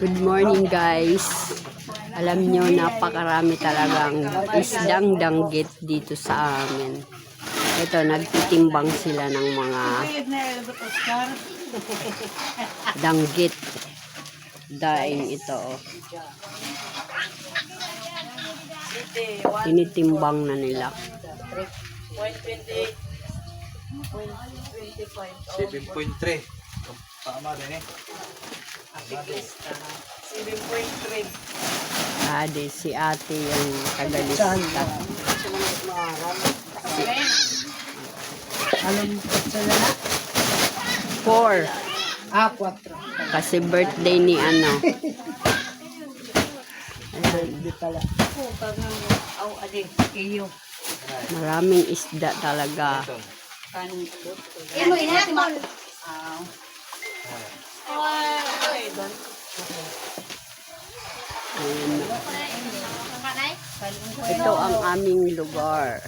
Good morning guys. Alam nyo, napakarami talagang isdang danggit dito sa amin. Ito, nagtitimbang sila ng mga danggit. Daing ito. oh. Tinitimbang na nila. 7.3. Tama din eh. Ade, si ate yung tagalista. Anong sa na? Four. Ah, 4. Kasi birthday ni ano. Hindi pala. Maraming isda talaga. Ayan. Ito ang aming lugar.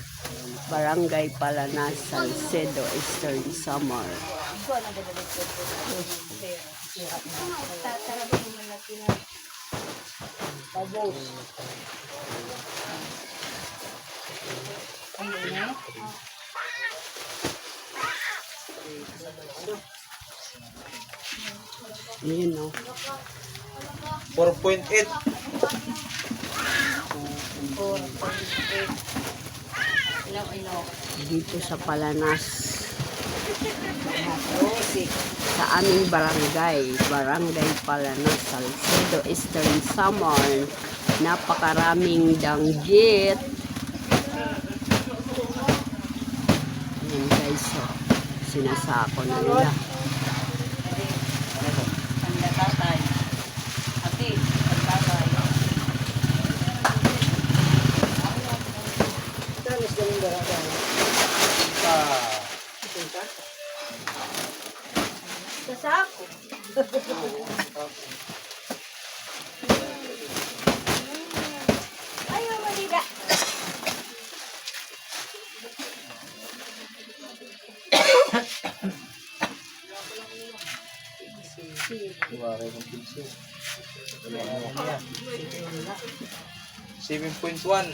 Barangay Palanas, Salcedo, Eastern Samar. Ayan o. 4.8. Dito sa Palanas. Sa aming barangay. Barangay Palanas, Salcedo, Eastern Samar. Napakaraming danggit. Ayan guys, so, sinasako na nila. Tanis na yung daraga. Ah. Wala ng pinsil. Wala niya. 7.1.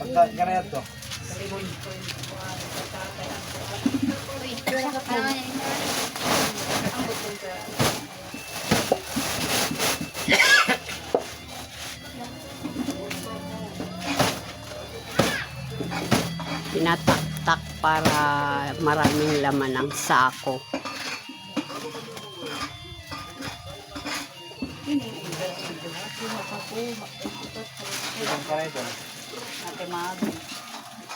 Pagka ka na ito. Tinataktak para maraming laman ang sako.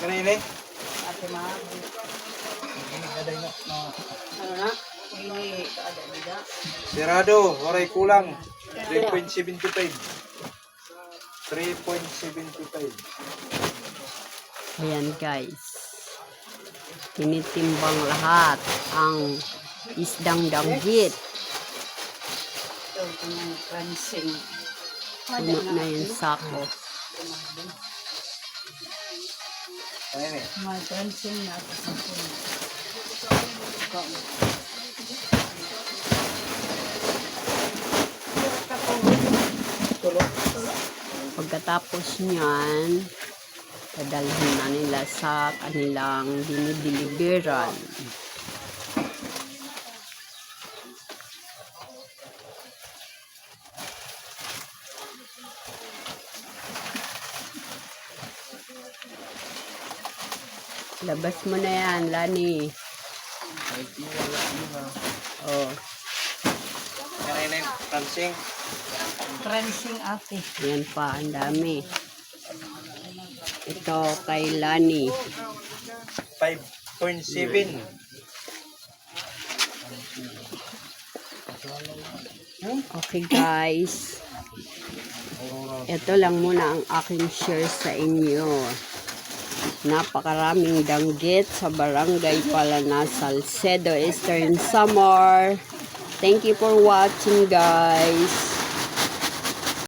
Kanina eh. Ano na? Sirado, waray kulang. 3.75. 3.75. Ayan guys. Tinitimbang lahat ang isdang danggit. Puno na yung sako. Kanina eh. May pransing na ako sa puno. Pagkatapos niyan, dadalhin na nila sa kanilang dinideliveran. Labas mo na yan, Lani. Oh, Kanina eh. Pransing. Pransing ate. yan pa, ang dami. Ito kay Lani. 5. 3.7. Okay guys. Ito lang muna ang aking share sa inyo. Napakaraming danggit sa barangay Palana, Salcedo, Eastern Samar. Thank you for watching guys.